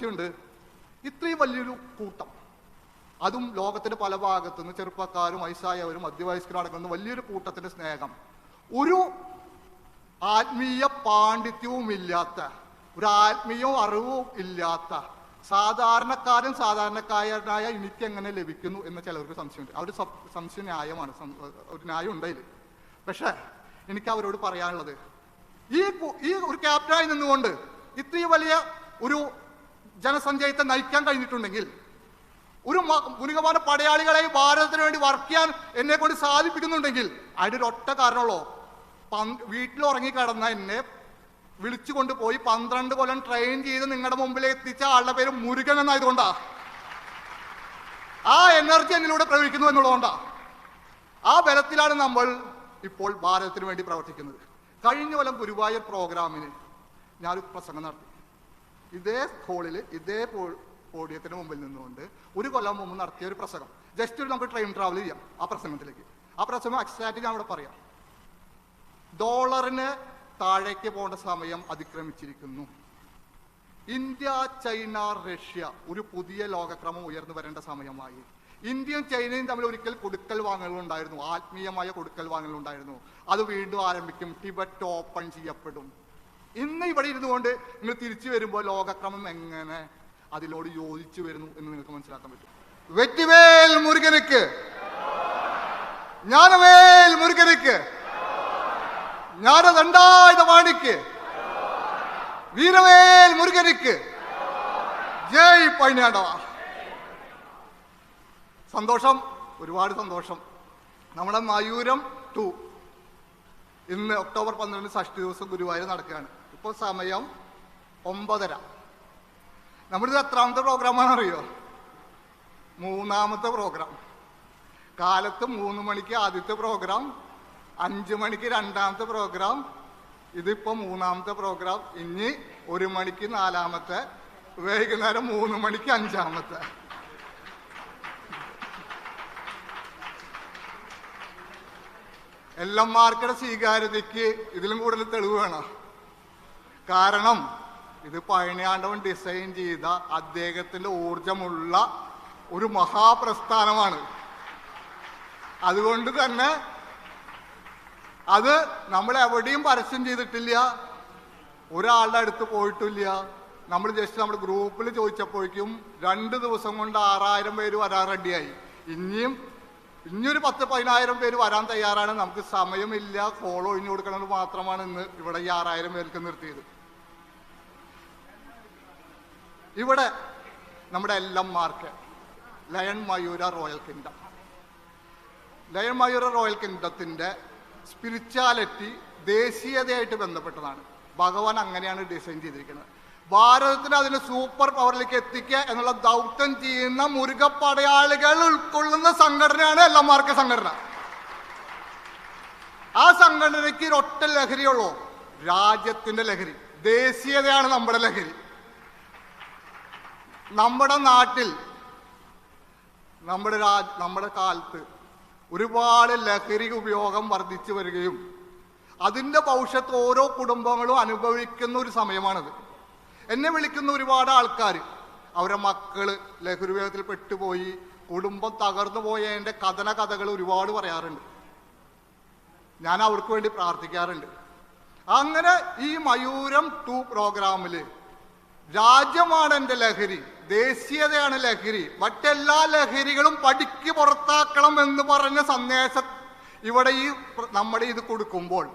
സംശയമുണ്ട് ഇത്രയും വലിയൊരു കൂട്ടം. അതും ലോകത്തിന്റെ പല ഭാഗത്തു നിന്ന് ചെറുപ്പക്കാരും വയസ്സായവരും മധ്യവയസ്കരും അടങ്ങുന്ന വലിയൊരു കൂട്ടത്തിന്റെ സ്നേഹം. ഒരു ആത്മീയ പാണ്ഡിത്യവും ഇല്ലാത്ത ഒരു ആത്മീയവും അറിവും ഇല്ലാത്ത സാധാരണക്കാരൻ സാധാരണക്കാരനായ എനിക്ക് എങ്ങനെ ലഭിക്കുന്നു എന്ന് ചിലർക്ക് സംശയമുണ്ട്. അവർ സംശയം ന്യായമാണ്. ഒരു ന്യായം ഉണ്ടായില്ല പക്ഷേ എനിക്ക് അവരോട് പറയാനുള്ളത് ഈ ഈ ഒരു ക്യാപ്റ്റനായി നിന്നുകൊണ്ട് ഇത്രയും വലിയ ഒരു ജനസഞ്ചയത്തെ നയിക്കാൻ കഴിഞ്ഞിട്ടുണ്ടെങ്കിൽ ഒരു മുനികമാന പടയാളികളെ ഭാരതത്തിന് വേണ്ടി വർക്ക് ചെയ്യാൻ എന്നെ കൊണ്ട് സാധിപ്പിക്കുന്നുണ്ടെങ്കിൽ അതിന്റെ ഒരു ഒറ്റ കാരണമുള്ളൂ. പന്ത് വീട്ടിൽ ഉറങ്ങിക്കിടന്ന എന്നെ വിളിച്ചു കൊണ്ടുപോയി പന്ത്രണ്ട് കൊല്ലം ട്രെയിൻ ചെയ്ത് നിങ്ങളുടെ മുമ്പിൽ എത്തിച്ച ആളുടെ പേര് മുരുകൻ എന്നായതുകൊണ്ടാ. ആ എനർജി എന്നിലൂടെ പ്രവഹിക്കുന്നു എന്നുള്ളതുകൊണ്ടാ. ആ ബലത്തിലാണ് നമ്മൾ ഇപ്പോൾ ഭാരതത്തിന് വേണ്ടി പ്രവർത്തിക്കുന്നത്. കഴിഞ്ഞ കൊല്ലം ഗുരുവായൂർ പ്രോഗ്രാമിന് ഞാനൊരു പ്രസംഗം നടത്തി. ഇതേ ഹോളിൽ ഇതേ പോഡിയത്തിന് മുമ്പിൽ നിന്നുകൊണ്ട് ഒരു കൊല്ലം മുമ്പ് നടത്തിയ ഒരു പ്രസംഗം. ജസ്റ്റ് ഒരു നമുക്ക് ട്രെയിൻ ട്രാവൽ ചെയ്യാം ആ പ്രസംഗത്തിലേക്ക്. ആ പ്രസംഗം എക്സാക്റ്റ് ഞാൻ ഇവിടെ പറയാം. ഡോളറിന് താഴേക്ക് പോകേണ്ട സമയം അതിക്രമിച്ചിരിക്കുന്നു. ഇന്ത്യ ചൈന റഷ്യ ഒരു പുതിയ ലോകക്രമം ഉയർന്നു വരേണ്ട സമയമായി. ഇന്ത്യയും ചൈനയും തമ്മിൽ ഒരിക്കൽ കൊടുക്കൽ വാങ്ങലുകൾ ഉണ്ടായിരുന്നു. ആത്മീയമായ കൊടുക്കൽ വാങ്ങലുകൾ ഉണ്ടായിരുന്നു. അത് വീണ്ടും ആരംഭിക്കും. ടിബറ്റ് ഓപ്പൺ ചെയ്യപ്പെടും. ഇന്ന് ഇവിടെ ഇരുന്നുകൊണ്ട് നിങ്ങൾ തിരിച്ചു വരുമ്പോൾ ലോകക്രമം എങ്ങനെ അതിനോട് യോജിച്ചു വരുന്നു എന്ന് നിങ്ങൾക്ക് മനസ്സിലാക്കാൻ പറ്റും. വെറ്റിവേൽ മുരുകനുക്ക്. ജ്ഞാനവേൽ മുരുകനുക്ക്. ജ്ഞാനദണ്ഡായുധ വാണിക്ക് വീരവേൽ മുരുകനുക്ക്. ജയ് പൈനാടവ. സന്തോഷം ഒരുപാട് സന്തോഷം. നമ്മുടെ മയൂരം ടു. ഇന്ന് ഒക്ടോബർ പന്ത്രണ്ട് ഷഷ്ടി ദിവസം ഗുരുവായൂർ നടക്കുകയാണ്. ഇപ്പോൾ സമയം ഒമ്പതര. നമ്മളിത് എത്രാമത്തെ പ്രോഗ്രാമാണ് അറിയോ മൂന്നാമത്തെ പ്രോഗ്രാം. കാലത്ത് മൂന്ന് മണിക്ക് ആദ്യത്തെ പ്രോഗ്രാം അഞ്ച് മണിക്ക് രണ്ടാമത്തെ പ്രോഗ്രാം ഇതിപ്പോ മൂന്നാമത്തെ പ്രോഗ്രാം ഇനി ഒരു മണിക്ക് നാലാമത്തെ വൈകുന്നേരം മൂന്ന് മണിക്ക് അഞ്ചാമത്തെ. എല്ലന്മാർക്കുടെ സ്വീകാര്യതയ്ക്ക് ഇതിലും കൂടുതൽ തെളിവ് വേണം. കാരണം ഇത് പഴനിയാണ്ടവൻ ഡിസൈൻ ചെയ്ത അദ്ദേഹത്തിന്റെ ഊർജമുള്ള ഒരു മഹാപ്രസ്ഥാനമാണ്. അതുകൊണ്ട് തന്നെ അത് നമ്മൾ എവിടെയും പരസ്യം ചെയ്തിട്ടില്ല. ഒരാളുടെ അടുത്ത് പോയിട്ടില്ല. നമ്മൾ ജസ്റ്റ് നമ്മുടെ ഗ്രൂപ്പിൽ ചോദിച്ചപ്പോഴേക്കും രണ്ട് ദിവസം കൊണ്ട് ആറായിരം പേര് വരാൻ റെഡിയായി ഇനിയും ഇനിയൊരു പത്ത് പതിനായിരം പേര് വരാൻ തയ്യാറാണ്. നമുക്ക് സമയമില്ല. ഫോളോ ഒഴിഞ്ഞു കൊടുക്കണമെന്ന് മാത്രമാണ് ഇന്ന് ഇവിടെ ഈ ആറായിരം പേർക്ക് നിർത്തിയത്. ഇവിടെ നമ്മുടെ എല്ലന്മാർക്ക് lion Mayura royal kingdom. Lion Mayura royal കിങ്ഡത്തിന്റെ spirituality ദേശീയതയായിട്ട് ബന്ധപ്പെട്ടതാണ്. ഭഗവാൻ അങ്ങനെയാണ് ഡിസൈൻ ചെയ്തിരിക്കുന്നത്. ഭാരതത്തിന് അതിന് സൂപ്പർ പവറിലേക്ക് എത്തിക്കുക എന്നുള്ള ദൗത്യം ചെയ്യുന്ന മുരുകപ്പടയാളികൾ ഉൾക്കൊള്ളുന്ന സംഘടനയാണ് എല്ലാം മാർക്ക സംഘടന. ആ സംഘടനയ്ക്ക് ഒരൊറ്റ ലഹരിയുള്ളൂ രാജ്യത്തിന്റെ ലഹരി. ദേശീയതയാണ് നമ്മുടെ ലഹരി. നമ്മുടെ നാട്ടിൽ നമ്മുടെ രാജ് നമ്മുടെ കാലത്ത് ഒരുപാട് ലഹരി ഉപയോഗം വർദ്ധിച്ചു വരികയും അതിന്റെ ഭവിഷ്യത്ത് ഓരോ കുടുംബങ്ങളും അനുഭവിക്കുന്ന ഒരു സമയമാണത്. എന്നെ വിളിക്കുന്ന ഒരുപാട് ആൾക്കാർ അവരെ മക്കൾ ലഹരി ഉപയോഗത്തിൽ പെട്ടുപോയി കുടുംബം തകർന്നു പോയതിന്റെ കഥന കഥകൾ ഒരുപാട് പറയാറുണ്ട്. ഞാൻ അവർക്ക് വേണ്ടി പ്രാർത്ഥിക്കാറുണ്ട്. അങ്ങനെ ഈ മയൂരം ടു പ്രോഗ്രാമിൽ രാജ്യമാണ് എന്റെ ലഹരി ദേശീയതയാണ് ലഹരി മറ്റെല്ലാ ലഹരികളും പടിക്ക് പുറത്താക്കണം എന്ന് പറഞ്ഞ സന്ദേശം ഇവിടെ ഈ നമ്മുടെ ഇത് കൊടുക്കുമ്പോൾ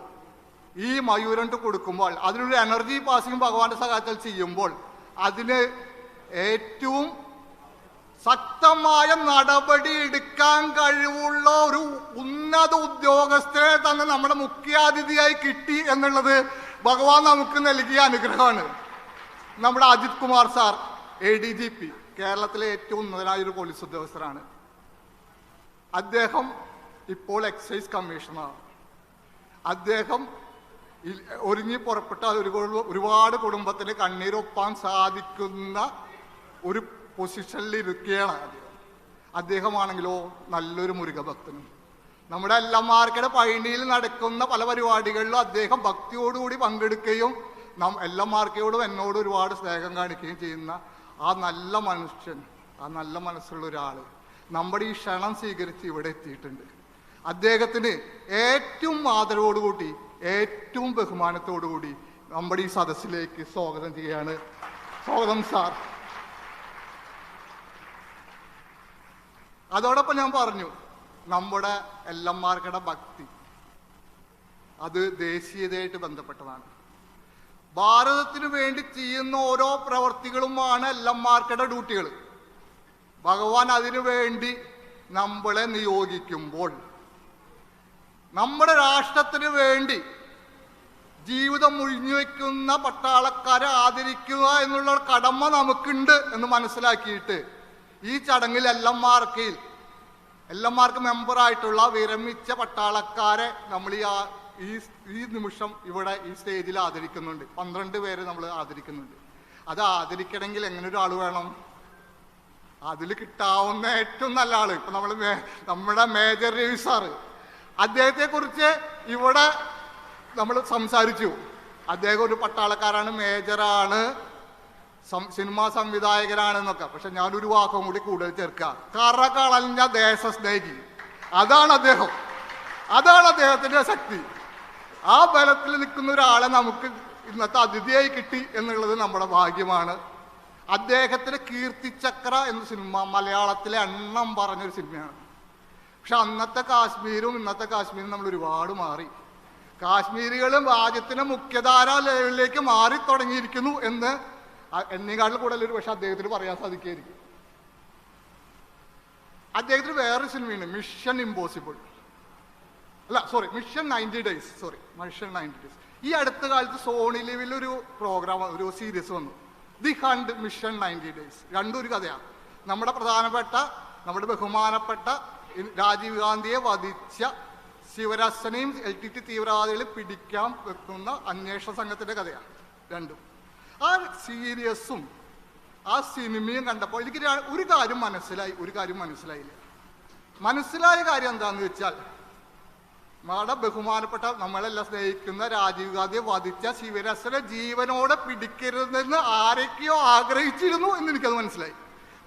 ഈ മയൂരണ്ട് കൊടുക്കുമ്പോൾ അതിനൊരു എനർജി പാസിംഗ് ഭഗവാന്റെ സഹായത്തിൽ ചെയ്യുമ്പോൾ അതിന് ഏറ്റവും ശക്തമായ നടപടി എടുക്കാൻ കഴിവുള്ള ഒരു ഉന്നത ഉദ്യോഗസ്ഥരെ തന്നെ നമ്മുടെ മുഖ്യാതിഥിയായി കിട്ടി എന്നുള്ളത് ഭഗവാൻ നമുക്ക് നൽകിയ അനുഗ്രഹമാണ്. നമ്മുടെ Ajith Kumar sir A D G P കേരളത്തിലെ ഏറ്റവും ഉന്നതനായ ഒരു പോലീസ് ഉദ്യോഗസ്ഥരാണ് അദ്ദേഹം ഇപ്പോൾ എക്സൈസ് കമ്മീഷണറാണ് അദ്ദേഹം ഒരുങ്ങി പുറപ്പെട്ട ഒരു ഒരുപാട് കുടുംബത്തിന് കണ്ണീരൊപ്പാൻ സാധിക്കുന്ന ഒരു പൊസിഷനിൽ ഇരിക്കുകയാണ് അദ്ദേഹം. അദ്ദേഹമാണെങ്കിലോ നല്ലൊരു മുരുകഭക്തനും. നമ്മുടെ എല്ലാമാർക്കിടെ പഴനിയിൽ നടക്കുന്ന പല പരിപാടികളിലും അദ്ദേഹം ഭക്തിയോടുകൂടി പങ്കെടുക്കുകയും നാം എല്ലാമാർക്കയോടും എന്നോട് ഒരുപാട് സ്നേഹം കാണിക്കുകയും ചെയ്യുന്ന ആ നല്ല മനുഷ്യൻ ആ നല്ല മനസ്സുള്ള ഒരാൾ നമ്മുടെ ഈ ക്ഷണം സ്വീകരിച്ച് ഇവിടെ എത്തിയിട്ടുണ്ട്. അദ്ദേഹത്തിന് ഏറ്റവും ആദരവോടുകൂടി ഏറ്റവും ബഹുമാനത്തോടുകൂടി നമ്മുടെ ഈ സദസ്സിലേക്ക് സ്വാഗതം ചെയ്യാണ് സ്വാഗതം സാർ. അതോടൊപ്പം ഞാൻ പറഞ്ഞു നമ്മുടെ എല്ലന്മാർക്കുടെ ഭക്തി അത് ദേശീയതയായിട്ട് ബന്ധപ്പെട്ടതാണ്. ഭാരതത്തിന് വേണ്ടി ചെയ്യുന്ന ഓരോ പ്രവർത്തികളുമാണ് എല്ലന്മാർക്കുടെ ഡ്യൂട്ടികൾ ഭഗവാൻ അതിനു വേണ്ടി നമ്മളെ നിയോഗിക്കുമ്പോൾ നമ്മുടെ രാഷ്ട്രത്തിന് വേണ്ടി ജീവിതം മുഴിഞ്ഞുവെക്കുന്ന പട്ടാളക്കാരെ ആദരിക്കുക എന്നുള്ള കടമ നമുക്കുണ്ട് എന്ന് മനസ്സിലാക്കിയിട്ട് ഈ ചടങ്ങിൽ എല്ലന്മാർക്കിൽ എല്ലന്മാർക്ക് മെമ്പറായിട്ടുള്ള വിരമിച്ച പട്ടാളക്കാരെ നമ്മൾ ഈ ഈ ഈ നിമിഷം ഇവിടെ ഈ സ്റ്റേജിൽ ആദരിക്കുന്നുണ്ട്. പന്ത്രണ്ട് പേര് നമ്മൾ ആദരിക്കുന്നുണ്ട്. അത് ആദരിക്കണമെങ്കിൽ എങ്ങനെ ഒരാൾ വേണം? അതിൽ കിട്ടാവുന്ന ഏറ്റവും നല്ല ആൾ. ഇപ്പൊ നമ്മൾ നമ്മുടെ മേജർ രവി സാറ് അദ്ദേഹത്തെ കുറിച്ച് ഇവിടെ നമ്മൾ സംസാരിച്ചു. അദ്ദേഹം ഒരു പട്ടാളക്കാരാണ് മേജറാണ് സിനിമാ സംവിധായകനാണെന്നൊക്കെ. പക്ഷെ ഞാൻ ഒരു വാക്കും കൂടി കൂടുതൽ ചേർക്കുക. കറ കളഞ്ഞ ദേശസ്നേഹി. അതാണ് അദ്ദേഹം. അതാണ് അദ്ദേഹത്തിന്റെ ശക്തി. ആ ബലത്തിൽ നിൽക്കുന്ന ഒരാളെ നമുക്ക് ഇന്നത്തെ അതിഥിയായി കിട്ടി എന്നുള്ളത് നമ്മുടെ ഭാഗ്യമാണ്. അദ്ദേഹത്തിന്റെ കീർത്തിചക്ര എന്ന സിനിമ മലയാളത്തിലെ എണ്ണം പറഞ്ഞൊരു സിനിമയാണ്. പക്ഷെ അന്നത്തെ കാശ്മീരും ഇന്നത്തെ കാശ്മീരും നമ്മൾ ഒരുപാട് മാറി. കാശ്മീരികളും രാജ്യത്തിന് മുഖ്യധാര ലെവലിലേക്ക് മാറി തുടങ്ങിയിരിക്കുന്നു എന്ന് എന്നേക്കാട്ടിൽ കൂടുതൽ ഒരു പക്ഷെ അദ്ദേഹത്തിന് പറയാൻ സാധിക്കുകയായിരിക്കും. അദ്ദേഹത്തിന് വേറൊരു സിനിമയുണ്ട് മിഷൻ ഇമ്പോസിബിൾ അല്ല sorry mission ninety days sorry mission ninety days ഈ അടുത്ത കാലത്ത് സോണി ലിവിൽ ഒരു പ്രോഗ്രാം ഒരു സീരീസ് വന്നു. The hunt mission ninety days രണ്ടും ഒരു കഥയാണ്. നമ്മുടെ പ്രധാനപ്പെട്ട നമ്മുടെ ബഹുമാനപ്പെട്ട രാജീവ് ഗാന്ധിയെ വധിച്ച ശിവരാസനെയും എൽ ടി ടി തീവ്രവാദികളെ പിടിക്കാൻ വെക്കുന്ന അന്വേഷണ സംഘത്തിന്റെ കഥയാണ്. രണ്ടും. ആ സീരിയസും ആ സിനിമയും കണ്ടപ്പോൾ എനിക്ക് ഒരു കാര്യം മനസ്സിലായി ഒരു കാര്യം മനസ്സിലായില്ല. മനസ്സിലായ കാര്യം എന്താന്ന് വെച്ചാൽ നമ്മുടെ ബഹുമാനപ്പെട്ട നമ്മളെല്ലാം സ്നേഹിക്കുന്ന രാജീവ് ഗാന്ധിയെ വധിച്ച ശിവരസനെ ജീവനോടെ പിടിക്കരുതെന്ന് ആരൊക്കെയോ ആഗ്രഹിച്ചിരുന്നു എന്ന് എനിക്കത് മനസ്സിലായി.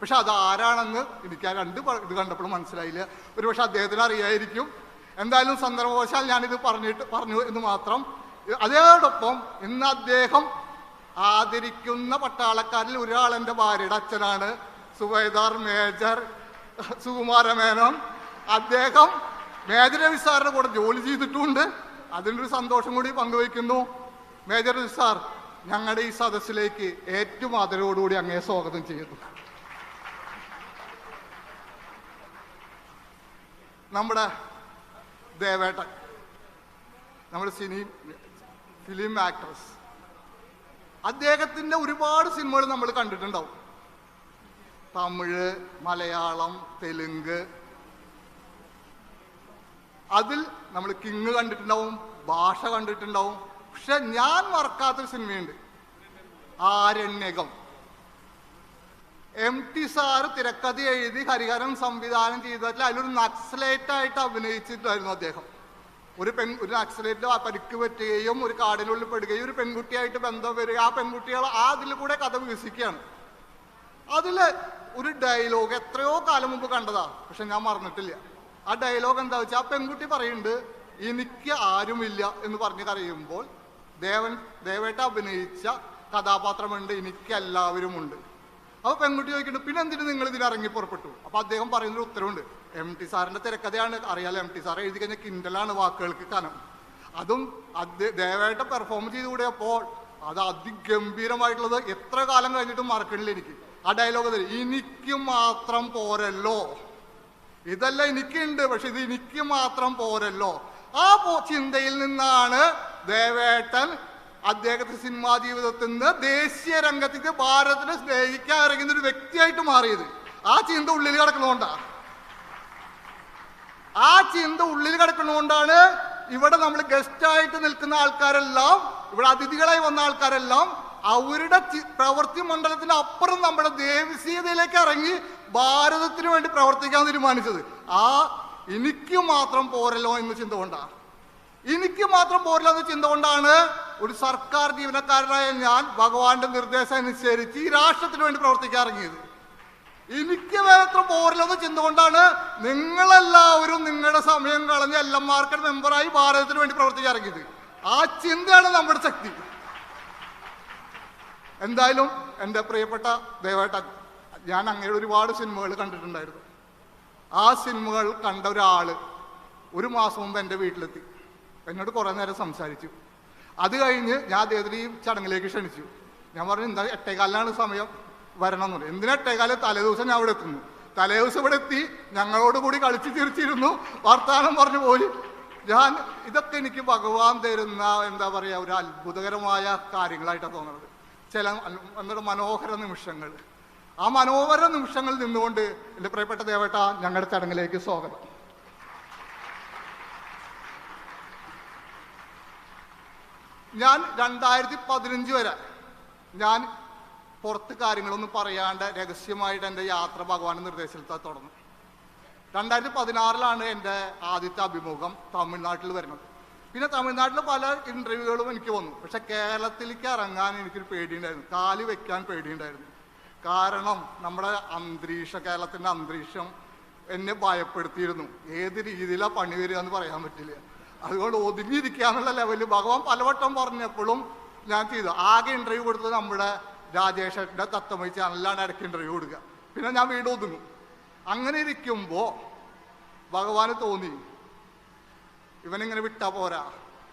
പക്ഷെ അത് ആരാണെന്ന് എനിക്ക് ആ രണ്ട് ഇത് കണ്ടപ്പോഴും മനസ്സിലായില്ല. ഒരുപക്ഷെ അദ്ദേഹത്തിന് അറിയായിരിക്കും എന്തായാലും സന്ദർഭവശാൽ ഞാനിത് പറഞ്ഞിട്ട് പറഞ്ഞു എന്ന് മാത്രം. അതോടൊപ്പം ഇന്ന് അദ്ദേഹം ആദരിക്കുന്ന പട്ടാളക്കാരിൽ ഒരാൾ എന്റെ ഭാര്യയുടെ അച്ഛനാണ്. സുബൈദാർ മേജർ സുകുമാരമേനോൻ അദ്ദേഹം മേജർ രവി കൂടെ ജോലി ചെയ്തിട്ടുമുണ്ട് അതിന്റെ ഒരു സന്തോഷം കൂടി പങ്കുവയ്ക്കുന്നു. മേജർ രവി ഞങ്ങളുടെ ഈ സദസ്സിലേക്ക് ഏറ്റവും ആദരവോടുകൂടി അങ്ങേ സ്വാഗതം ചെയ്യുന്നു. നമ്മുടെ ദേവേട്ടൻ. നമ്മുടെ സിനി ഫിലിം ആക്ട്രസ് അദ്ദേഹത്തിന്റെ ഒരുപാട് സിനിമകൾ നമ്മൾ കണ്ടിട്ടുണ്ടാവും. തമിഴ് മലയാളം തെലുങ്ക്. അതിൽ നമ്മൾ കിങ് കണ്ടിട്ടുണ്ടാവും ഭാഷ കണ്ടിട്ടുണ്ടാവും. പക്ഷെ ഞാൻ മറക്കാത്തൊരു സിനിമയുണ്ട്. ആരണ്യകം. എം ടി സാറ് തിരക്കഥ എഴുതി ഹരിഹരൻ സംവിധാനം ചെയ്തിട്ടില്ല അതിലൊരു നക്സലേറ്റ് ആയിട്ട് അഭിനയിച്ചിട്ടായിരുന്നു അദ്ദേഹം. ഒരു പെൺ ഒരു നക്സലേറ്റ് പരിക്ക് പറ്റുകയും ഒരു കാടിനുള്ളിൽ പെടുകയും ഒരു പെൺകുട്ടിയായിട്ട് ബന്ധം വരിക. ആ പെൺകുട്ടികൾ ആ അതിൽ കൂടെ കഥ വികസിക്കുകയാണ്. അതിൽ ഒരു ഡയലോഗ് എത്രയോ കാലം മുമ്പ് കണ്ടതാ പക്ഷെ ഞാൻ മറന്നിട്ടില്ല. ആ ഡയലോഗ് എന്താ വെച്ചാൽ ആ പെൺകുട്ടി പറയുന്നുണ്ട് എനിക്ക് ആരുമില്ല എന്ന് പറഞ്ഞ് കരയുമ്പോൾ ദേവൻ ദേവേട്ട അഭിനയിച്ച കഥാപാത്രമുണ്ട് എനിക്ക് എല്ലാവരും ഉണ്ട് അപ്പൊ പെൺകുട്ടി ചോദിക്കുന്നുണ്ട് പിന്നെ എന്തിനു നിങ്ങൾ ഇതിൽ ഇറങ്ങി പുറപ്പെട്ടു? അപ്പൊ അദ്ദേഹം പറയുന്നൊരു ഉത്തരവുണ്ട്. എം ടി സാറിന്റെ തിരക്കഥയാണ് അറിയാലോ എം ടി സാർ എഴുതി കഴിഞ്ഞ കിൻഡലാണ് വാക്കുകൾക്ക് കനം. അതും ദേവേട്ട പെർഫോം ചെയ്ത് കൂടിയപ്പോൾ അത് അതിഗംഭീരമായിട്ടുള്ളത് എത്ര കാലം കഴിഞ്ഞിട്ടും മറക്കണില്ല എനിക്ക്. ആ ഡയലോഗ് എനിക്ക് മാത്രം പോരല്ലോ. ഇതല്ല എനിക്കുണ്ട് പക്ഷെ ഇത് എനിക്ക് മാത്രം പോരല്ലോ. ആ ചിന്തയിൽ നിന്നാണ് ദേവേട്ടൻ അദ്ദേഹത്തിന്റെ സിനിമാ ജീവിതത്തിൽ നിന്ന് ദേശീയ രംഗത്തേക്ക് ഭാരതത്തിനെ സ്നേഹിക്കാൻ ഇറങ്ങുന്ന ഒരു വ്യക്തിയായിട്ട് മാറിയത്. ആ ചിന്ത ഉള്ളിൽ കിടക്കുന്നതുകൊണ്ടാണ് ആ ചിന്ത ഉള്ളിൽ കിടക്കുന്നതുകൊണ്ടാണ് ഇവിടെ നമ്മൾ ഗസ്റ്റായിട്ട് നിൽക്കുന്ന ആൾക്കാരെല്ലാം ഇവിടെ അതിഥികളായി വന്ന ആൾക്കാരെല്ലാം അവരുടെ പ്രവൃത്തി മണ്ഡലത്തിന് അപ്പുറം നമ്മുടെ ദേവസീയതയിലേക്ക് ഇറങ്ങി ഭാരതത്തിന് വേണ്ടി പ്രവർത്തിക്കാൻ തീരുമാനിച്ചത്. ആ എനിക്ക് മാത്രം പോരല്ലോ എന്ന ചിന്ത കൊണ്ടാണ് എനിക്ക് മാത്രം പോരല്ലോ എന്ന ചിന്ത കൊണ്ടാണ് ഒരു സർക്കാർ ജീവനക്കാരനായ ഞാൻ ഭഗവാന്റെ നിർദ്ദേശം അനുസരിച്ച് ഈ രാഷ്ട്രത്തിന് വേണ്ടി പ്രവർത്തിക്കാൻ ഇറങ്ങിയത്. എനിക്ക് വേത്ര പോരില്ലെന്ന് ചിന്തുകൊണ്ടാണ് നിങ്ങളെല്ലാവരും നിങ്ങളുടെ സമയം കളഞ്ഞ് എൽ എം മാർക്കറ്റ് മെമ്പറായി ഭാരതത്തിന് വേണ്ടി പ്രവർത്തിക്കാൻ ഇറങ്ങിയത്. ആ ചിന്തയാണ് നമ്മുടെ ശക്തി. എന്തായാലും എന്റെ പ്രിയപ്പെട്ട ദയവായിട്ട് ഞാൻ അങ്ങയുടെ ഒരുപാട് സിനിമകൾ കണ്ടിട്ടുണ്ടായിരുന്നു. ആ സിനിമകൾ കണ്ട ഒരാൾ ഒരു മാസം മുമ്പ് എന്റെ വീട്ടിലെത്തി. എന്നോട് കുറേ നേരം സംസാരിച്ചു. അത് കഴിഞ്ഞ് ഞാൻ അദ്ദേഹത്തിന് ഈ ചടങ്ങിലേക്ക് ക്ഷണിച്ചു. ഞാൻ പറഞ്ഞു എന്താ എട്ടേകാലിനാണ് സമയം? വരണം എന്ന് പറഞ്ഞു. എന്തിനാ എട്ടേകാൽ? തലേദിവസം ഞാൻ അവിടെ എത്തുന്നു. തലേദിവസം ഇവിടെ എത്തി ഞങ്ങളോട് കൂടി കളിച്ച് ചിരിച്ചിരുന്നു. വർത്തമാനം പറഞ്ഞു പോയി. ഞാൻ ഇതൊക്കെ എനിക്ക് ഭഗവാൻ തരുന്ന എന്താ പറയുക ഒരു അത്ഭുതകരമായ കാര്യങ്ങളായിട്ടാണ് തോന്നുന്നത്. ചില എന്തൊരു മനോഹര നിമിഷങ്ങൾ ആ മനോഹര നിമിഷങ്ങളിൽ നിന്നുകൊണ്ട് എന്റെ പ്രിയപ്പെട്ട ദേവേട്ട ഞങ്ങളുടെ ചടങ്ങിലേക്ക് സ്വാഗതം. ഞാൻ രണ്ടായിരത്തി പതിനഞ്ച് വരെ ഞാൻ പുറത്ത് കാര്യങ്ങളൊന്നും പറയാണ്ട് രഹസ്യമായിട്ട് എന്റെ യാത്ര ഭഗവാന്റെ നിർദ്ദേശത്തിൽ തുടർന്നു. രണ്ടായിരത്തി പതിനാറിലാണ് എന്റെ ആദ്യത്തെ അഭിമുഖം തമിഴ്നാട്ടിൽ വരുന്നത്. പിന്നെ തമിഴ്നാട്ടിൽ പല ഇന്റർവ്യൂകളും എനിക്ക് വന്നു. പക്ഷെ കേരളത്തിലേക്ക് ഇറങ്ങാൻ എനിക്കൊരു പേടിയുണ്ടായിരുന്നു. കാൽ വെക്കാൻ പേടിയുണ്ടായിരുന്നു. കാരണം നമ്മുടെ അന്തരീക്ഷ കേരളത്തിന്റെ അന്തരീക്ഷം എന്നെ ഭയപ്പെടുത്തിയിരുന്നു. ഏത് രീതിയിലാണ് പണി വരിക എന്ന് പറയാൻ പറ്റില്ല. അതുകൊണ്ട് ഒതുങ്ങിയിരിക്കാന്നുള്ള ലെവലിൽ ഭഗവാൻ പലവട്ടം പറഞ്ഞപ്പോഴും ഞാൻ ചെയ്തു. ആകെ ഇന്റർവ്യൂ കൊടുത്തത് നമ്മുടെ രാജേഷന്റെ തത്തമൈ ചാനലിലാണ് ഇടയ്ക്ക് ഇന്റർവ്യൂ കൊടുക്കുക. പിന്നെ ഞാൻ വീട് ഒതുങ്ങും. അങ്ങനെ ഇരിക്കുമ്പോൾ ഭഗവാന് തോന്നി ഇവനിങ്ങനെ വിട്ടാ പോരാ.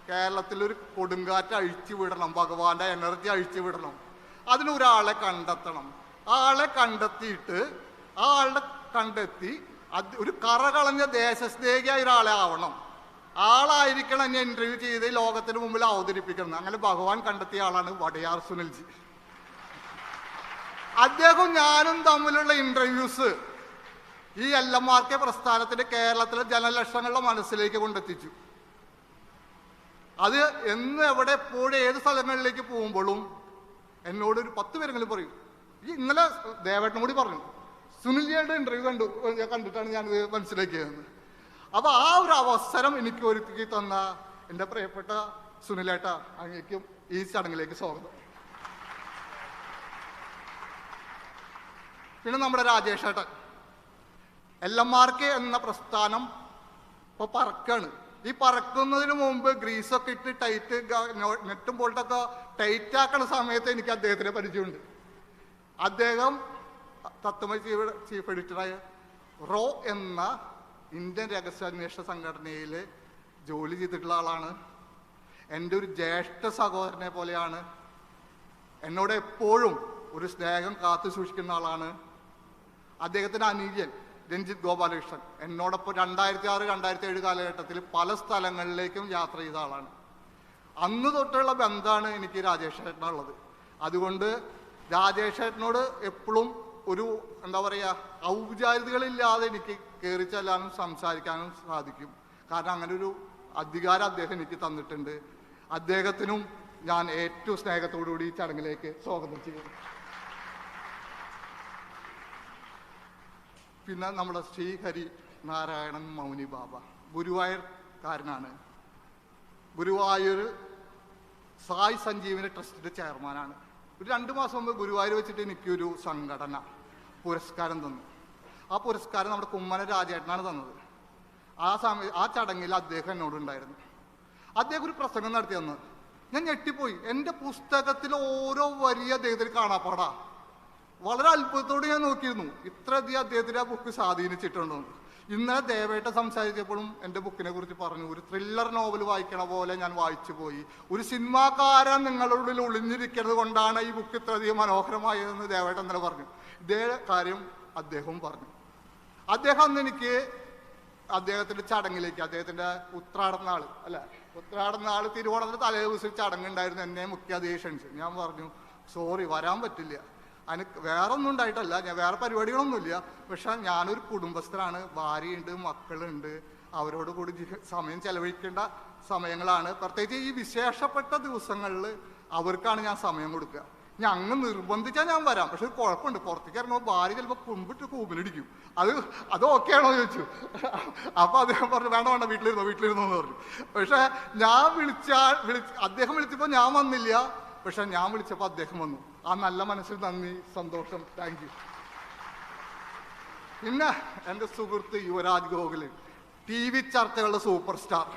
കേരളത്തിൽ ഒരു കൊടുങ്കാറ്റ് അഴിച്ചു വിടണം. ഭഗവാന്റെ എനർജി അഴിച്ചു വിടണം. അതിനൊരാളെ കണ്ടെത്തണം. ആളെ കണ്ടെത്തിയിട്ട് ആ ആളെ കണ്ടെത്തി അത് ഒരു കറകളഞ്ഞ ദേശസ്നേഹിയായ ഒരാളെ ആവണം. ആളായിരിക്കണം എന്നെ ഇന്റർവ്യൂ ചെയ്ത് ലോകത്തിന് മുമ്പിൽ അവതരിപ്പിക്കുന്നത്. അങ്ങനെ ഭഗവാൻ കണ്ടെത്തിയ ആളാണ് വടയാർ സുനിൽജി. അദ്ദേഹം ഞാനും തമ്മിലുള്ള ഇന്റർവ്യൂസ് ഈ എൽ എം ആർ കെ പ്രസ്ഥാനത്തിന്റെ കേരളത്തിലെ ജനലക്ഷങ്ങളുടെ മനസ്സിലേക്ക് കൊണ്ടെത്തിച്ചു. അത് എന്ന് എവിടെ എപ്പോഴും ഏത് സ്ഥലങ്ങളിലേക്ക് പോകുമ്പോഴും എന്നോട് ഒരു പത്ത് പേരെങ്കിലും പറയും. ഈ ഇന്നലെ ദേവേട്ടനും കൂടി പറഞ്ഞു. സുനിൽജിയുടെ ഇന്റർവ്യൂ കണ്ടു കണ്ടിട്ടാണ് ഞാൻ മനസ്സിലാക്കിയത്. അപ്പൊ ആ ഒരു അവസരം എനിക്ക് ഒരുക്കി തന്ന എന്റെ പ്രിയപ്പെട്ട സുനിലേട്ട അങ്ങേക്കും ഈ ചടങ്ങിലേക്ക് സ്വാഗതം. പിന്നെ നമ്മുടെ രാജേഷ് ഏട്ടൻ. എൽ എം ആർ കെ എന്ന പ്രസ്ഥാനം ഇപ്പൊ പറക്കാണ്. ഈ പറക്കുന്നതിന് മുമ്പ് ഗ്രീസൊക്കെ ഇട്ട് ടൈറ്റ് നെറ്റും ബോൾട്ടൊക്കെ ടൈറ്റ് ആക്കണ സമയത്ത് എനിക്ക് അദ്ദേഹത്തിനെ പരിചയമുണ്ട്. അദ്ദേഹം തത്വമ ചീഫ് ചീഫ് എഡിറ്ററായ റോ എന്ന ഇന്ത്യൻ രഹസ്യാന്വേഷണ സംഘടനയിൽ ജോലി ചെയ്തിട്ടുള്ള ആളാണ്. എന്റെ ഒരു ജ്യേഷ്ഠ സഹോദരനെ പോലെയാണ്. എന്നോട് എപ്പോഴും ഒരു സ്നേഹം കാത്തു സൂക്ഷിക്കുന്ന ആളാണ്. അദ്ദേഹത്തിന്റെ അനീയൻ രഞ്ജിത്ത് ഗോപാലകൃഷ്ണൻ. എന്നോടൊപ്പം രണ്ടായിരത്തി ആറ് രണ്ടായിരത്തി ഏഴ് കാലഘട്ടത്തിൽ പല സ്ഥലങ്ങളിലേക്കും യാത്ര ചെയ്ത ആളാണ്. അന്ന് തൊട്ടുള്ള ബന്ധമാണ് എനിക്ക് രാജേഷ് ചേട്ടനുള്ളത് അതുകൊണ്ട് രാജേഷ് ചേട്ടനോട് എപ്പോഴും ഒരു എന്താ പറയുക ഔപചാരികതകളില്ലാതെ എനിക്ക് കയറി ചെല്ലാനും സംസാരിക്കാനും സാധിക്കും. കാരണം അങ്ങനെ ഒരു അധികാരം അദ്ദേഹം എനിക്ക് തന്നിട്ടുണ്ട്. അദ്ദേഹത്തിനും ഞാൻ ഏറ്റവും സ്നേഹത്തോടു കൂടി ഈ ചടങ്ങിലേക്ക് സ്വാഗതം ചെയ്യുന്നു. പിന്നെ നമ്മുടെ ശ്രീഹരി നാരായണൻ മൗനി ബാബ ഗുരുവായൂർക്കാരനാണ്. ഗുരുവായൂർ സായ് സഞ്ജീവനി ട്രസ്റ്റിന്റെ ചെയർമാനാണ് ഒരു രണ്ട് മാസം മുമ്പ് ഗുരുവായൂർ വെച്ചിട്ട് എനിക്കൊരു സംഘടന പുരസ്കാരം തന്നു. ആ പുരസ്കാരം നമ്മുടെ കുമ്മന രാജേട്ടനാണ് തന്നത്. ആ സമയ ആ ചടങ്ങിൽ അദ്ദേഹം എന്നോടുണ്ടായിരുന്നു അദ്ദേഹം ഒരു പ്രസംഗം നടത്തി തന്നു. ഞാൻ ഞെട്ടിപ്പോയി. എന്റെ പുസ്തകത്തിൽ ഓരോ വരി അദ്ദേഹത്തിന് കാണാപ്പാടാ. വളരെ അത്ഭുതത്തോടെ ഞാൻ നോക്കിയിരുന്നു. ഇത്രയധികം അദ്ദേഹത്തിന്റെ ആ ബുക്ക് സ്വാധീനിച്ചിട്ടുണ്ടോ. ഇന്നലെ ദേവേട്ട സംസാരിച്ചപ്പോഴും എന്റെ ബുക്കിനെ കുറിച്ച് പറഞ്ഞു. ഒരു ത്രില്ലർ നോവൽ വായിക്കണ പോലെ ഞാൻ വായിച്ചു പോയി. ഒരു സിനിമാക്കാരൻ നിങ്ങളുടെ ഉള്ളിൽ ഒളിഞ്ഞിരിക്കുന്നത് കൊണ്ടാണ് ഈ ബുക്ക് ഇത്രയധികം മനോഹരമായതെന്ന് ദേവേട്ട ഇന്നലെ പറഞ്ഞു. ഇതേ കാര്യം അദ്ദേഹവും പറഞ്ഞു. അദ്ദേഹം അന്ന് എനിക്ക് അദ്ദേഹത്തിന്റെ ചടങ്ങിലേക്ക് അദ്ദേഹത്തിന്റെ ഉത്രാടനാൾ അല്ല? ഉത്രാടനാൾ തിരുവോണത്തിന്റെ തലേ ദിവസം ചടങ്ങുണ്ടായിരുന്നു എന്നെ മുഖ്യ അതിഥിയെ ഞാൻ പറഞ്ഞു സോറി വരാൻ പറ്റില്ല. അതിന് വേറെ ഒന്നും ഉണ്ടായിട്ടല്ല. ഞാൻ വേറെ പരിപാടികളൊന്നുമില്ല. പക്ഷെ ഞാനൊരു കുടുംബസ്ഥനാണ് ഭാര്യയുണ്ട് മക്കളുണ്ട്. അവരോട് കൂടി സമയം ചെലവഴിക്കേണ്ട സമയങ്ങളാണ്. പ്രത്യേകിച്ച് ഈ വിശേഷപ്പെട്ട ദിവസങ്ങളിൽ അവർക്കാണ് ഞാൻ സമയം കൊടുക്കുക. ഞാൻ അങ്ങ് നിർബന്ധിച്ചാൽ ഞാൻ വരാം. പക്ഷെ കുഴപ്പമുണ്ട്. പുറത്തേക്ക് ഇറങ്ങുമ്പോൾ ഭാര്യ ചിലപ്പോൾ കുമ്പിട്ട് കൂമ്പിലിടിക്കും. അത് അത് ഓക്കെ ആണോ ചോദിച്ചു. അപ്പോൾ അദ്ദേഹം പറഞ്ഞു വേണ്ട വേണ്ട വീട്ടിലിരുന്നോ വീട്ടിലിരുന്നോ എന്ന് പറഞ്ഞു. പക്ഷെ ഞാൻ വിളിച്ചാൽ വിളിച്ച് അദ്ദേഹം വിളിച്ചപ്പോൾ ഞാൻ വന്നില്ല. പക്ഷെ ഞാൻ വിളിച്ചപ്പോൾ അദ്ദേഹം വന്നു. ആ നല്ല മനസ്സിൽ നന്ദി സന്തോഷം താങ്ക് യു പിന്നെ എന്റെ സുഹൃത്ത് യുവരാജ് ഗോകുൽ ടി വി ചർച്ചകളുടെ സൂപ്പർ സ്റ്റാർ